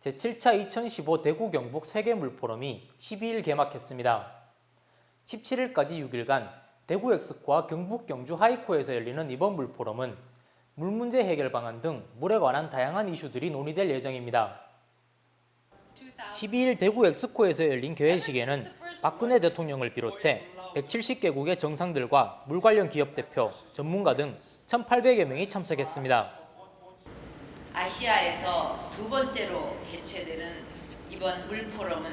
제7차 2015 대구 경북 세계물 포럼이 12일 개막했습니다. 17일까지 6일간 대구 엑스코와 경북 경주 하이코에서 열리는 이번 물 포럼은 물 문제 해결 방안 등 물에 관한 다양한 이슈들이 논의될 예정입니다. 12일 대구 엑스코에서 열린 개회식에는 박근혜 대통령을 비롯해 170개국의 정상들과 물 관련 기업 대표, 전문가 등 1,800여 명이 참석했습니다. 아시아에서 두 번째로 개최되는 이번 물 포럼은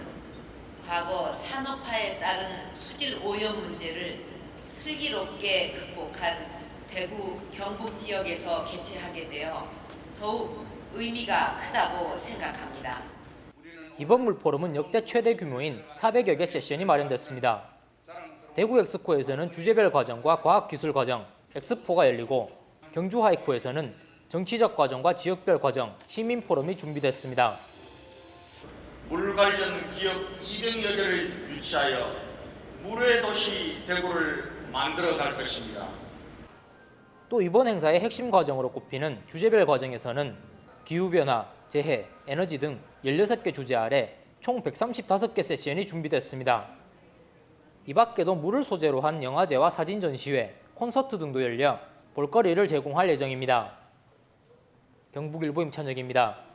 과거 산업화에 따른 수질 오염 문제를 슬기롭게 극복한 대구 경북 지역에서 개최하게 되어 더욱 의미가 크다고 생각합니다. 이번 물 포럼은 역대 최대 규모인 400여 개 세션이 마련됐습니다. 대구 엑스코에서는 주제별 과정과 과학기술 과정, 엑스포가 열리고 경주 하이코에서는 정치적 과정과 지역별 과정, 시민 포럼이 준비됐습니다. 물 관련 기업 200여 개를 유치하여 물의 도시 대구를 만들어 갈 것입니다. 또 이번 행사의 핵심 과정으로 꼽히는 주제별 과정에서는 기후변화, 재해, 에너지 등 16개 주제 아래 총 135개 세션이 준비됐습니다. 이 밖에도 물을 소재로 한 영화제와 사진 전시회, 콘서트 등도 열려 볼거리를 제공할 예정입니다. 경북일보 임찬혁입니다.